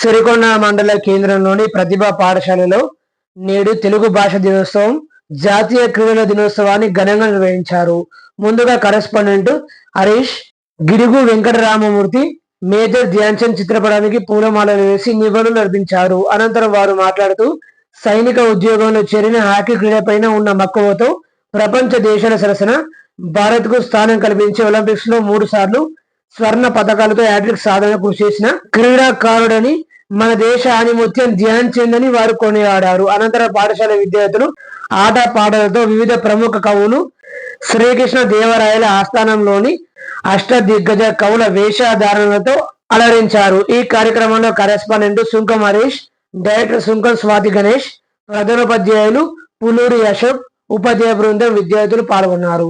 సిరికొండ మండల కేంద్రంలోని ప్రతిభా పాఠశాలలో నేడు తెలుగు భాష దినోత్సవం జాతీయ క్రీడల దినోత్సవాన్ని ఘనంగా నిర్వహించారు. ముందుగా కరెస్పాండెంట్ హరీష్ గిడుగు వెంకటరామమూర్తి మేజర్ ధ్యాన్చంద్ చిత్రపటానికి పూలమాలలు వేసి నివాళులు అర్పించారు. అనంతరం వారు మాట్లాడుతూ సైనిక ఉద్యోగంలో చేరిన హాకీ క్రీడపైన ఉన్న మక్కువతో ప్రపంచ దేశాల సరసన భారత్కు స్థానం కల్పించి ఒలింపిక్స్లో మూడు సార్లు స్వర్ణ పథకాలతో హ్యాట్రిక్ సాధన కృషి చేసిన క్రీడాకారుడని మన దేశ ఆనిముత్యం ధ్యాన్ చెందని వారు కొనియాడారు. అనంతరం పాఠశాల విద్యార్థులు ఆట పాటలతో వివిధ ప్రముఖ కవులు శ్రీకృష్ణ దేవరాయల ఆస్థానంలోని అష్ట దిగ్గజ కవుల వేషధారణలతో అలరించారు. ఈ కార్యక్రమంలో కరెస్పాండెంట్ సుంకం హరీష్ డైరెక్టర్ సుంకం స్వాతి గణేష్ ప్రధానోపాధ్యాయులు పులూరి అశోక్ ఉపాధ్యాయ బృందం విద్యార్థులు పాల్గొన్నారు.